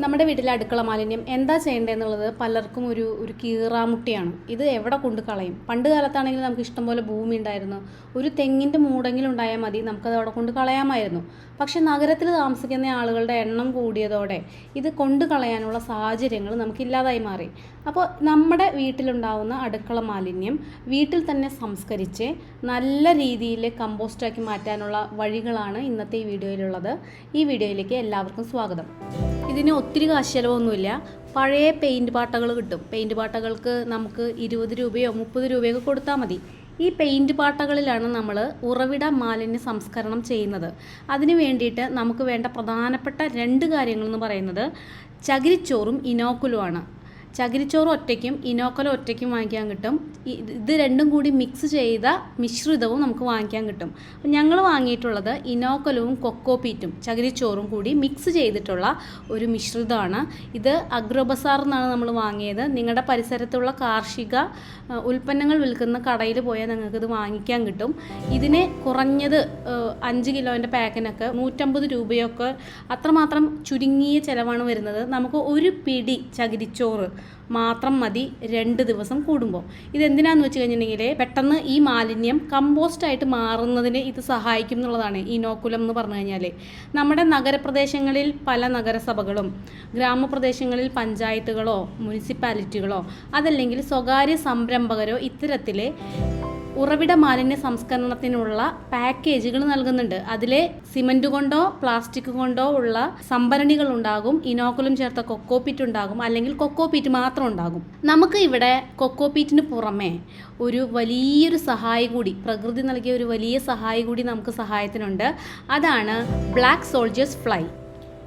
നമ്മുടെ വീട്ടിലെ അടുക്കള മാലിന്യം എന്താ ചെയ്യേണ്ടതെന്നുള്ളത് പലർക്കും ഒരു ഒരു കീറാമുട്ടിയാണ്. ഇത് എവിടെ കൊണ്ട് കളയും? പണ്ട് കാലത്താണെങ്കിൽ നമുക്ക് ഇഷ്ടംപോലെ ഭൂമി ഉണ്ടായിരുന്നു. ഒരു തെങ്ങിന്റെ മൂടെങ്കിലും ഉണ്ടായാൽ മതി നമുക്കത് അവിടെ കൊണ്ട് കളയാമായിരുന്നു. പക്ഷെ നഗരത്തിൽ താമസിക്കുന്ന ആളുകളുടെ എണ്ണം കൂടിയതോടെ ഇത് കൊണ്ട് കളയാനുള്ള സാഹചര്യങ്ങൾ നമുക്കില്ലാതായി മാറി. അപ്പോൾ നമ്മുടെ വീട്ടിലുണ്ടാവുന്ന അടുക്കള മാലിന്യം വീട്ടിൽ തന്നെ സംസ്കരിച്ച് നല്ല രീതിയിൽ കമ്പോസ്റ്റാക്കി മാറ്റാനുള്ള വഴികളാണ് ഇന്നത്തെ ഈ വീഡിയോയിലുള്ളത്. ഈ വീഡിയോയിലേക്ക് എല്ലാവർക്കും സ്വാഗതം. ഇതിന് ഒത്തിരി കാശ് ചിലവൊന്നുമില്ല പഴയ പെയിന്റ് പാട്ടകൾ കിട്ടും. പെയിന്റ് പാട്ടകൾക്ക് നമുക്ക് ഇരുപത് രൂപയോ മുപ്പത് രൂപയോ കൊടുത്താൽ മതി. ഈ പെയിന്റ് പാട്ടകളിലാണ് നമ്മൾ ഉറവിട മാലിന്യ സംസ്കരണം ചെയ്യുന്നത്. അതിന് വേണ്ടിയിട്ട് നമുക്ക് വേണ്ട പ്രധാനപ്പെട്ട രണ്ട് കാര്യങ്ങളെന്ന് പറയുന്നത് ചകിരിച്ചോറും ഇനോക്കുലുമാണ്. ചകിരിച്ചോറ് ഒറ്റയ്ക്കും ഇനോക്കല ഒറ്റയ്ക്കും വാങ്ങിക്കാൻ കിട്ടും. ഇത് രണ്ടും കൂടി മിക്സ് ചെയ്ത മിശ്രിതവും നമുക്ക് വാങ്ങിക്കാൻ കിട്ടും. അപ്പം ഞങ്ങൾ വാങ്ങിയിട്ടുള്ളത് ഇനോക്കലവും കൊക്കോപീറ്റും ചകിരിച്ചോറും കൂടി മിക്സ് ചെയ്തിട്ടുള്ള ഒരു മിശ്രിതമാണ്. ഇത് അഗ്രബസാർ എന്നാണ് നമ്മൾ വാങ്ങിയത്. നിങ്ങളുടെ പരിസരത്തുള്ള കാർഷിക ഉൽപ്പന്നങ്ങൾ വിൽക്കുന്ന കടയിൽ പോയാൽ നിങ്ങൾക്കിത് വാങ്ങിക്കാൻ കിട്ടും. ഇതിനെ കുറഞ്ഞത് അഞ്ച് കിലോന്റെ പാക്കിനൊക്കെ നൂറ്റമ്പത് രൂപയൊക്കെ അത്രമാത്രം ചുരുങ്ങിയ ചിലവാണ് വരുന്നത്. നമുക്ക് ഒരു പിടി ചകിരിച്ചോറ് മാത്രം മതി രണ്ട് ദിവസം കൂടുമ്പോൾ. ഇതെന്തിനാന്ന് വെച്ച് കഴിഞ്ഞിട്ടുണ്ടെങ്കിൽ പെട്ടെന്ന് ഈ മാലിന്യം കമ്പോസ്റ്റ് ആയിട്ട് മാറുന്നതിന് ഇത് സഹായിക്കും എന്നുള്ളതാണ് ഈ നോക്കുലം എന്ന് പറഞ്ഞു കഴിഞ്ഞാൽ നമ്മുടെ നഗരപ്രദേശങ്ങളിൽ പല നഗരസഭകളും ഗ്രാമപ്രദേശങ്ങളിൽ പഞ്ചായത്തുകളോ മുനിസിപ്പാലിറ്റികളോ അതല്ലെങ്കിൽ സ്വകാര്യ സംരംഭകരോ ഇത്തരത്തിൽ ഉറവിട മാലിന്യ സംസ്കരണത്തിനുള്ള പാക്കേജുകൾ നൽകുന്നുണ്ട്. അതിലെ സിമന്റ് കൊണ്ടോ പ്ലാസ്റ്റിക് കൊണ്ടോ ഉള്ള സംഭരണികൾ ഉണ്ടാകും ഇനോക്കുലം ചേർത്ത കൊക്കോപീറ്റ് ഉണ്ടാകും അല്ലെങ്കിൽ കൊക്കോപീറ്റ് മാത്രം ഉണ്ടാകും. നമുക്ക് ഇവിടെ കൊക്കോപീറ്റിന് പുറമെ ഒരു വലിയൊരു സഹായി കൂടി പ്രകൃതി നൽകിയ ഒരു വലിയ സഹായി കൂടി നമുക്ക് സഹായത്തിനുണ്ട്. അതാണ് ബ്ലാക്ക് സോൾജേഴ്സ് ഫ്ലൈ.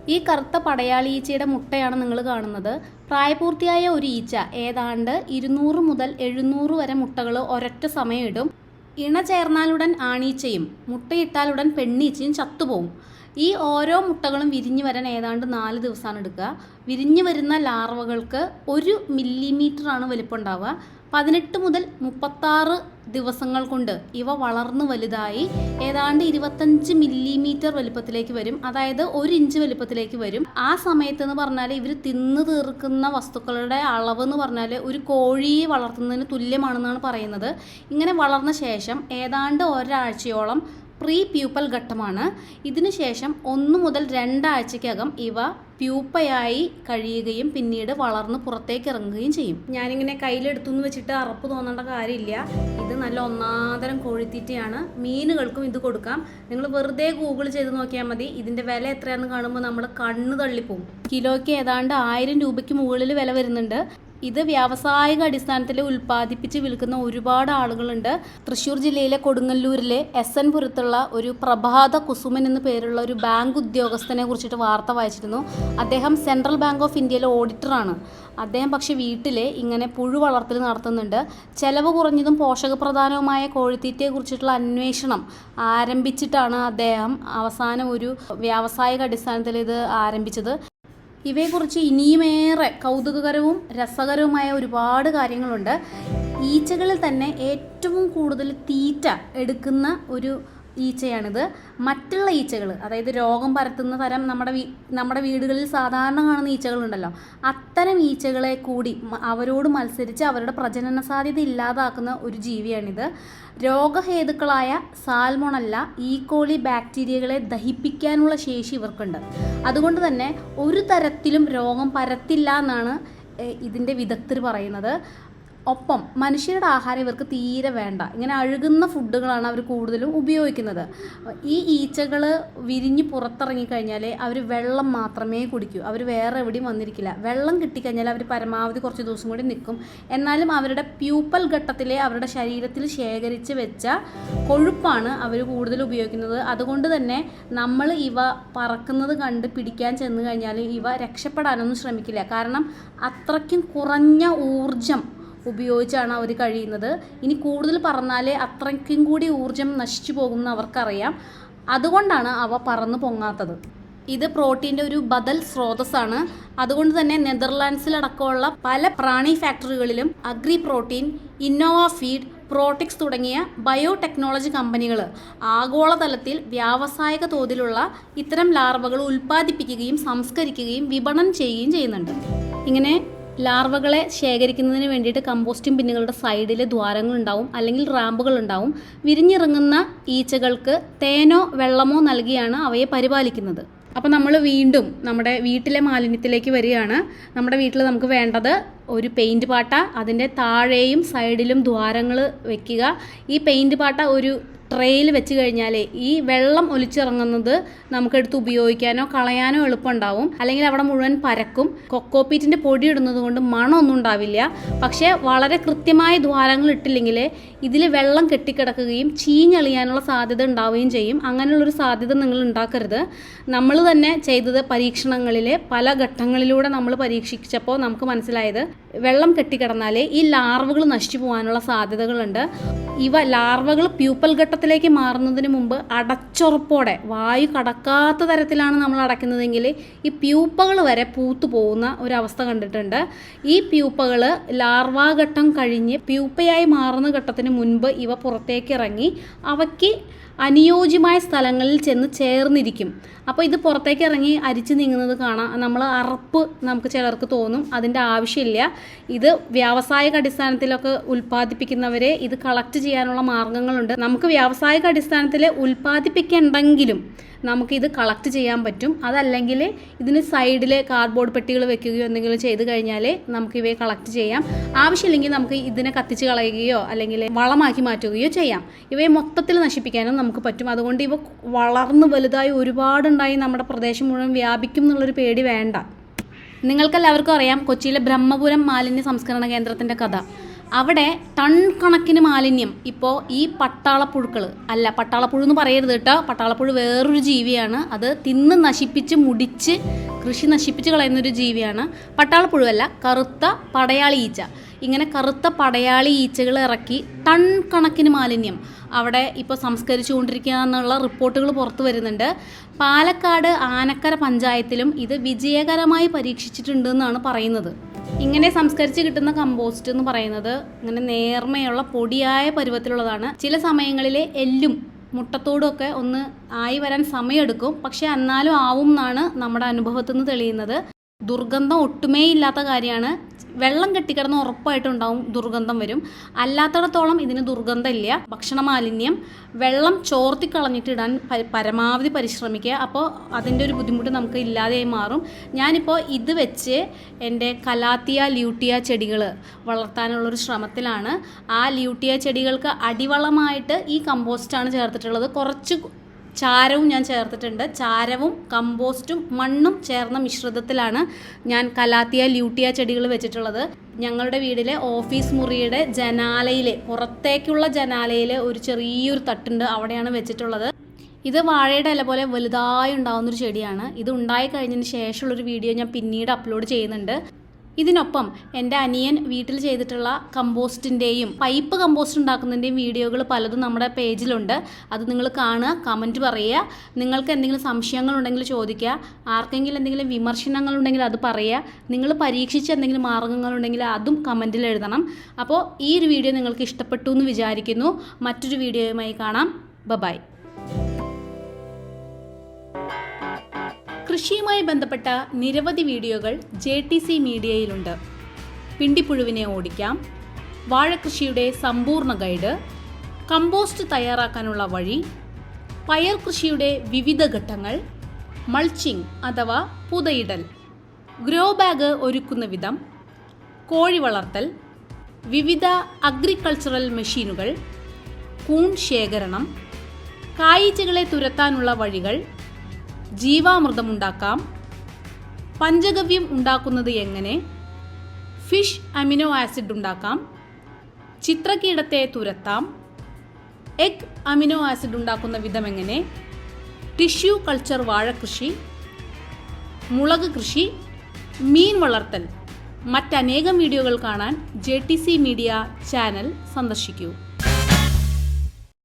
ഈ കറുത്ത പടയാളീച്ചയുടെ മുട്ടയാണ് നിങ്ങൾ കാണുന്നത്. പ്രായപൂർത്തിയായ ഒരു ഈച്ച ഏതാണ്ട് ഇരുന്നൂറ് മുതൽ എഴുന്നൂറ് വരെ മുട്ടകൾ ഒരൊറ്റ സമയം ഇടും ഇണ ചേർന്നാലുടൻ ആണീച്ചയും മുട്ടയിട്ടാലുടൻ പെണ്ണീച്ചയും ചത്തുപോകും ഈ ഓരോ മുട്ടകളും വിരിഞ്ഞു വരാൻ ഏതാണ്ട് നാല് ദിവസമാണ് എടുക്കുക. വിരിഞ്ഞു വരുന്ന ലാർവകൾക്ക് ഒരു മില്ലിമീറ്ററാണ് വലിപ്പം ഉണ്ടാവുക പതിനെട്ട് മുതൽ മുപ്പത്താറ് ദിവസങ്ങൾ കൊണ്ട് ഇവ വളർന്നു വലുതായി. ഏതാണ്ട് ഇരുപത്തഞ്ച് മില്ലിമീറ്റർ വലുപ്പത്തിലേക്ക് വരും. അതായത് ഒരു ഇഞ്ച് വലുപ്പത്തിലേക്ക് വരും. ആ സമയത്ത് എന്ന് പറഞ്ഞാൽ ഇവർ തിന്നു തീർക്കുന്ന വസ്തുക്കളുടെ അളവ് എന്ന് പറഞ്ഞാൽ ഒരു കോഴിയെ വളർത്തുന്നതിന് തുല്യമാണെന്നാണ് പറയുന്നത്. ഇങ്ങനെ വളർന്ന ശേഷം ഏതാണ്ട് ഒരാഴ്ചയോളം പ്രീ പ്യൂപ്പൽ ഘട്ടമാണ് ഇതിനുശേഷം ഒന്ന് മുതൽ രണ്ടാഴ്ചക്കകം ഇവ പ്യൂപ്പയായി കഴിയുകയും പിന്നീട് വളർന്ന് പുറത്തേക്ക് ഇറങ്ങുകയും ചെയ്യും. ഞാനിങ്ങനെ കയ്യിലെടുത്തു എന്ന് വെച്ചിട്ട് അറപ്പ് തോന്നേണ്ട കാര്യമില്ല. ഇത് നല്ല ഒന്നാന്തരം കോഴിത്തീറ്റയാണ്. മീനുകൾക്കും ഇത് കൊടുക്കാം. നിങ്ങൾ വെറുതെ ഗൂഗിൾ ചെയ്ത് നോക്കിയാൽ മതി. ഇതിന്റെ വില എത്രയാണെന്ന് കാണുമ്പോൾ നമ്മൾ കണ്ണ് തള്ളിപ്പോവും. കിലോയ്ക്ക് ഏതാണ്ട് ആയിരം രൂപയ്ക്ക് മുകളിൽ വില വരുന്നുണ്ട്. ഇത് വ്യാവസായിക അടിസ്ഥാനത്തിൽ ഉൽപ്പാദിപ്പിച്ച് വിൽക്കുന്ന ഒരുപാട് ആളുകളുണ്ട്. തൃശ്ശൂർ ജില്ലയിലെ കൊടുങ്ങല്ലൂരിലെ എസ് എൻ പുരത്തുള്ള ഒരു പ്രഭാത കുസുമൻ എന്ന് പേരുള്ള ഒരു ബാങ്ക് ഉദ്യോഗസ്ഥനെ കുറിച്ചിട്ട് വാർത്ത വായിച്ചിരുന്നു. അദ്ദേഹം സെൻട്രൽ ബാങ്ക് ഓഫ് ഇന്ത്യയിലെ ഓഡിറ്ററാണ്. അദ്ദേഹം പക്ഷെ വീട്ടിലെ ഇങ്ങനെ പുഴു വളർത്തൽ നടത്തുന്നുണ്ട്. ചെലവ് കുറഞ്ഞതും പോഷകപ്രധാനവുമായ കോഴിത്തീറ്റയെ കുറിച്ചിട്ടുള്ള അന്വേഷണം ആരംഭിച്ചിട്ടാണ് അദ്ദേഹം അവസാനം ഒരു വ്യാവസായിക അടിസ്ഥാനത്തിൽ ഇത് ആരംഭിച്ചത്. ഇവയെക്കുറിച്ച് ഇനിയുമേറെ കൗതുകകരവും രസകരവുമായ ഒരുപാട് കാര്യങ്ങളുണ്ട്. ഈച്ചകളിൽ തന്നെ ഏറ്റവും കൂടുതൽ തീറ്റ എടുക്കുന്ന ഒരു ഈച്ചയാണിത്. മറ്റുള്ള ഈച്ചകൾ അതായത് രോഗം പരത്തുന്ന തരം നമ്മുടെ വീ നമ്മുടെ വീടുകളിൽ സാധാരണ കാണുന്ന ഈച്ചകളുണ്ടല്ലോ. അത്തരം ഈച്ചകളെ കൂടി അവരോട് മത്സരിച്ച് അവരുടെ പ്രജനന സാധ്യത ഇല്ലാതാക്കുന്ന ഒരു ജീവിയാണിത്. രോഗഹേതുക്കളായ സാൽമോണല്ല ഈക്കോളി ബാക്ടീരിയകളെ ദഹിപ്പിക്കാനുള്ള ശേഷി ഇവർക്കുണ്ട്. അതുകൊണ്ട് തന്നെ ഒരു തരത്തിലും രോഗം പരത്തില്ല എന്നാണ് ഇതിന്റെ വിദഗ്ധർ പറയുന്നത്. ഒപ്പം മനുഷ്യരുടെ ആഹാരം ഇവർക്ക് തീരെ വേണ്ട. ഇങ്ങനെ അഴുകുന്ന ഫുഡുകളാണ് അവർ കൂടുതലും ഉപയോഗിക്കുന്നത്. ഈ ഈച്ചകൾ വിരിഞ്ഞ് പുറത്തിറങ്ങിക്കഴിഞ്ഞാൽ അവർ വെള്ളം മാത്രമേ കുടിക്കൂ. അവർ വേറെ എവിടെയും വന്നിരിക്കില്ല. വെള്ളം കിട്ടിക്കഴിഞ്ഞാൽ അവർ പരമാവധി കുറച്ച് ദിവസം കൂടി നിൽക്കും എന്നാലും അവരുടെ പ്യൂപ്പൽ ഘട്ടത്തിലെ അവരുടെ ശരീരത്തിൽ ശേഖരിച്ച് വെച്ച കൊഴുപ്പാണ് അവർ കൂടുതൽ ഉപയോഗിക്കുന്നത്. അതുകൊണ്ട് തന്നെ നമ്മൾ ഇവ പറക്കുന്നത് കണ്ട് പിടിക്കാൻ ചെന്ന് കഴിഞ്ഞാൽ ഇവ രക്ഷപ്പെടാനൊന്നും ശ്രമിക്കില്ല. കാരണം അത്രയ്ക്കും കുറഞ്ഞ ഊർജം ഉപയോഗിച്ചാണ് അവർ കഴിയുന്നത്. ഇനി കൂടുതൽ പറഞ്ഞാലേ അത്രയ്ക്കും കൂടി ഊർജം നശിച്ചു പോകുമെന്ന് അവർക്കറിയാം. അതുകൊണ്ടാണ് അവ പറന്ന് പൊങ്ങാത്തത്. ഇത് പ്രോട്ടീന്റെ ഒരു ബദൽ സ്രോതസ്സാണ്. അതുകൊണ്ട് തന്നെ നെതർലാൻഡ്സിലടക്കമുള്ള പല പ്രാണി ഫാക്ടറികളിലും agri protein Innova feed Protix തുടങ്ങിയ ബയോടെക്നോളജി കമ്പനികൾ ആഗോളതലത്തിൽ വ്യാവസായിക തോതിലുള്ള ഇത്തരം ലാർവകൾ ഉൽപ്പാദിപ്പിക്കുകയും സംസ്കരിക്കുകയും വിപണനം ചെയ്യുകയും ചെയ്യുന്നുണ്ട്. ഇങ്ങനെ ലാർവകളെ ശേഖരിക്കുന്നതിന് വേണ്ടിയിട്ട് കമ്പോസ്റ്റിംഗ് ബിന്നുകളുടെ സൈഡിൽ ദ്വാരങ്ങളുണ്ടാവും അല്ലെങ്കിൽ റാമ്പുകൾ ഉണ്ടാവും വിരിഞ്ഞിറങ്ങുന്ന ഈച്ചകൾക്ക് തേനോ വെള്ളമോ നൽകിയാണ് അവയെ പരിപാലിക്കുന്നത്. അപ്പോൾ നമ്മൾ വീണ്ടും നമ്മുടെ വീട്ടിലെ മാലിന്യത്തിലേക്ക് വരികയാണ്. നമ്മുടെ വീട്ടിൽ നമുക്ക് വേണ്ടത് ഒരു പെയിന്റ് പാട്ട അതിന്റെ താഴെയും സൈഡിലും ദ്വാരങ്ങൾ വെക്കുക. ഈ പെയിന്റ് പാട്ട ഒരു ട്രെയിൽ വെച്ച് കഴിഞ്ഞാൽ ഈ വെള്ളം ഒലിച്ചിറങ്ങുന്നത് നമുക്കെടുത്ത് ഉപയോഗിക്കാനോ കളയാനോ എളുപ്പമുണ്ടാവും. അല്ലെങ്കിൽ അവിടെ മുഴുവൻ പരക്കും. കൊക്കോപ്പീറ്റിന്റെ പൊടി ഇടുന്നത് കൊണ്ട് മണമൊന്നും ഉണ്ടാവില്ല. പക്ഷേ വളരെ കൃത്യമായ ദ്വാരങ്ങൾ ഇട്ടില്ലെങ്കിൽ ഇതിൽ വെള്ളം കെട്ടിക്കിടക്കുകയും ചീഞ്ഞളിയാനുള്ള സാധ്യത ഉണ്ടാവുകയും ചെയ്യും. അങ്ങനെയുള്ളൊരു സാധ്യത നിങ്ങൾ ഉണ്ടാക്കരുത്. നമ്മൾ തന്നെ ചെയ്തത് പരീക്ഷണങ്ങളിൽ പല ഘട്ടങ്ങളിലൂടെ നമ്മൾ പരീക്ഷിച്ചപ്പോൾ നമുക്ക് മനസ്സിലായത് വെള്ളം കെട്ടിക്കിടന്നാൽ ഈ ലാർവകൾ നശിച്ചു പോകാനുള്ള സാധ്യതകളുണ്ട്. ഇവ ലാർവകൾ പ്യൂപ്പൽ ഘട്ടത്തിലേക്ക് മാറുന്നതിന് മുമ്പ് അടച്ചുറപ്പോടെ വായു കടക്കാത്ത തരത്തിലാണ് നമ്മൾ അടയ്ക്കുന്നതെങ്കിൽ ഈ പ്യൂപ്പകൾ വരെ പൂത്തു പോകുന്ന ഒരവസ്ഥ കണ്ടിട്ടുണ്ട്. ഈ പ്യൂപ്പകൾ ലാർവാഘട്ടം കഴിഞ്ഞ് പ്യൂപ്പയായി മാറുന്ന ഘട്ടത്തിന് മുൻപ് ഇവ പുറത്തേക്ക് ഇറങ്ങി അവയ്ക്ക് അനുയോജ്യമായ സ്ഥലങ്ങളിൽ ചെന്ന് ചേർന്നിരിക്കും. അപ്പോൾ ഇത് പുറത്തേക്ക് ഇറങ്ങി അരിച്ചു നീങ്ങുന്നത് കാണാം. നമ്മൾ അറപ്പ് നമുക്ക് ചിലർക്ക് തോന്നും. അതിന്റെ ആവശ്യമില്ല. ഇത് വ്യാവസായിക അടിസ്ഥാനത്തിലൊക്കെ ഉൽപ്പാദിപ്പിക്കുന്നവരെ ഇത് കളക്ട് ചെയ്യാനുള്ള മാർഗങ്ങളുണ്ട് നമുക്ക് വ്യാവസായിക അടിസ്ഥാനത്തിൽ ഉൽപ്പാദിപ്പിക്കണ്ടെങ്കിലും നമുക്കിത് കളക്ട് ചെയ്യാൻ പറ്റും. അതല്ലെങ്കിൽ ഇതിന് സൈഡിൽ കാർഡ്ബോർഡ് പെട്ടികൾ വെക്കുകയോ എന്തെങ്കിലും ചെയ്ത് കഴിഞ്ഞാൽ നമുക്ക് ഇവയെ കളക്ട് ചെയ്യാം. ആവശ്യമില്ലെങ്കിൽ നമുക്ക് ഇതിനെ കത്തിച്ച് കളയുകയോ അല്ലെങ്കിൽ വളമാക്കി മാറ്റുകയോ ചെയ്യാം. ഇവയെ മൊത്തത്തിൽ നശിപ്പിക്കാനും നമുക്ക് പറ്റും. അതുകൊണ്ട് ഇവ വളർന്ന് വലുതായി ഒരുപാടുണ്ടായി നമ്മുടെ പ്രദേശം മുഴുവൻ വ്യാപിക്കും എന്നുള്ളൊരു പേടി വേണ്ട. നിങ്ങൾക്കെല്ലാവർക്കും അറിയാം കൊച്ചിയിലെ ബ്രഹ്മപുരം മാലിന്യ സംസ്കരണ കേന്ദ്രത്തിന്റെ കഥ. അവിടെ ടൺ കണക്കിന് മാലിന്യം. ഇപ്പോൾ ഈ പട്ടാളപ്പുഴുക്കൾ അല്ല പട്ടാളപ്പുഴു എന്ന് പറയരുത് കേട്ടോ. പട്ടാളപ്പുഴു വേറൊരു ജീവിയാണ്. അത് തിന്ന് നശിപ്പിച്ച് മുടിച്ച് കൃഷി നശിപ്പിച്ച് കളയുന്നൊരു ജീവിയാണ്. പട്ടാളപ്പുഴുവല്ല കറുത്ത പടയാളി ഈച്ച. ഇങ്ങനെ കറുത്ത പടയാളി ഈച്ചകൾ ഇറക്കി ടൺ കണക്കിന് മാലിന്യം. അവിടെ ഇപ്പോൾ സംസ്കരിച്ചുകൊണ്ടിരിക്കുക എന്നുള്ള റിപ്പോർട്ടുകൾ പുറത്തു വരുന്നുണ്ട്. പാലക്കാട് ആനക്കര പഞ്ചായത്തിലും ഇത് വിജയകരമായി പരീക്ഷിച്ചിട്ടുണ്ടെന്നാണ് പറയുന്നത്. ഇങ്ങനെ സംസ്കരിച്ച് കിട്ടുന്ന കമ്പോസ്റ്റ് എന്ന് പറയുന്നത് ഇങ്ങനെ നേർമയുള്ള പൊടിയായ പരുവത്തിലുള്ളതാണ്. ചില സമയങ്ങളിൽ എല്ലും മുട്ടത്തോടുമൊക്കെ ഒന്ന് ആയി വരാൻ സമയമെടുക്കും. പക്ഷെ എന്നാലും ആവും എന്നാണ് നമ്മുടെ അനുഭവത്തിൽ നിന്ന് തെളിയുന്നത്. ദുർഗന്ധം ഒട്ടുമേ ഇല്ലാത്ത കാര്യമാണ്. വെള്ളം കെട്ടിക്കിടന്ന് ഉറപ്പായിട്ടുണ്ടാവും ദുർഗന്ധം വരും. അല്ലാത്തിടത്തോളം ഇതിന് ദുർഗന്ധമില്ല. ഭക്ഷണ മാലിന്യം വെള്ളം ചോർത്തി കളഞ്ഞിട്ട് ഇടാൻ പരമാവധി പരിശ്രമിക്കുക. അപ്പോൾ അതിന്റെ ഒരു ബുദ്ധിമുട്ട് നമുക്ക് ഇല്ലാതെയായി മാറും. ഞാനിപ്പോൾ ഇത് വെച്ച് എന്റെ കലാത്തിയ ല്യൂട്ടിയ ചെടികൾ വളർത്താനുള്ളൊരു ശ്രമത്തിലാണ്. ആ ല്യൂട്ടിയ ചെടികൾക്ക് അടിവളമായിട്ട് ഈ കമ്പോസ്റ്റാണ് ചേർത്തിട്ടുള്ളത്. കുറച്ച് ചാരവും ഞാൻ ചേർത്തിട്ടുണ്ട്. ചാരവും കമ്പോസ്റ്റും മണ്ണും ചേർന്ന മിശ്രിതത്തിലാണ് ഞാൻ കലാത്തിയ ല്യൂട്ടിയ ചെടികൾ വെച്ചിട്ടുള്ളത്. ഞങ്ങളുടെ വീടിലെ ഓഫീസ് മുറിയുടെ ജനാലയിലെ പുറത്തേക്കുള്ള ജനാലയിലെ ഒരു ചെറിയൊരു തട്ടുണ്ട് അവിടെയാണ് വെച്ചിട്ടുള്ളത്. ഇത് വാഴയുടെ ഇല പോലെ വലുതായി ഉണ്ടാകുന്നൊരു ചെടിയാണ്. ഇത് ഉണ്ടായി കഴിഞ്ഞതിന് ശേഷമുള്ളൊരു വീഡിയോ ഞാൻ പിന്നീട് അപ്ലോഡ് ചെയ്യുന്നുണ്ട്. ഇതിനൊപ്പം എന്റെ അനിയൻ വീട്ടിൽ ചെയ്തിട്ടുള്ള കമ്പോസ്റ്റിന്റെയും പൈപ്പ് കമ്പോസ്റ്റ് ഉണ്ടാക്കുന്നതിന്റെയും വീഡിയോകൾ പലതും നമ്മുടെ പേജിലുണ്ട്. അത് നിങ്ങൾ കാണുക കമന്റ് പറയുക. നിങ്ങൾക്ക് എന്തെങ്കിലും സംശയങ്ങളുണ്ടെങ്കിൽ ചോദിക്കുക. ആർക്കെങ്കിലും എന്തെങ്കിലും വിമർശനങ്ങളുണ്ടെങ്കിൽ അത് പറയുക. നിങ്ങൾ പരീക്ഷിച്ച എന്തെങ്കിലും മാർഗങ്ങളുണ്ടെങ്കിൽ അതും കമന്റിൽ എഴുതണം. അപ്പോൾ ഈ ഒരു വീഡിയോ നിങ്ങൾക്ക് ഇഷ്ടപ്പെട്ടു എന്ന് വിചാരിക്കുന്നു. മറ്റൊരു വീഡിയോയുമായി കാണാം. ബബായ് കൃഷിയുമായി ബന്ധപ്പെട്ട നിരവധി വീഡിയോകൾ ജെ ടി സി മീഡിയയിലുണ്ട്. പിണ്ടിപ്പുഴുവിനെ ഓടിക്കാം. വാഴകൃഷിയുടെ സമ്പൂർണ ഗൈഡ്. കമ്പോസ്റ്റ് തയ്യാറാക്കാനുള്ള വഴി. പയർ കൃഷിയുടെ വിവിധ ഘട്ടങ്ങൾ. മൾച്ചിങ് അഥവാ പുതയിടൽ. ഗ്രോ ബാഗ് ഒരുക്കുന്ന വിധം. കോഴി വളർത്തൽ. വിവിധ അഗ്രികൾച്ചറൽ മെഷീനുകൾ. കൂൺ ശേഖരണം. കായ്ച്ചകളെ തുരത്താനുള്ള വഴികൾ. ജീവാമൃതമുണ്ടാക്കാം. പഞ്ചഗവ്യം ഉണ്ടാക്കുന്നത് എങ്ങനെ? ഫിഷ് അമിനോ ആസിഡ് ഉണ്ടാക്കാം. ചിത്രകീടത്തെ തുരത്താം. എഗ് അമിനോ ആസിഡ് ഉണ്ടാക്കുന്ന വിധം എങ്ങനെ? ടിഷ്യൂ കൾച്ചർ വാഴകൃഷി മുളക് കൃഷി. മീൻ വളർത്തൽ. മറ്റനേകം വീഡിയോകൾ കാണാൻ ജെ മീഡിയ ചാനൽ സന്ദർശിക്കൂ.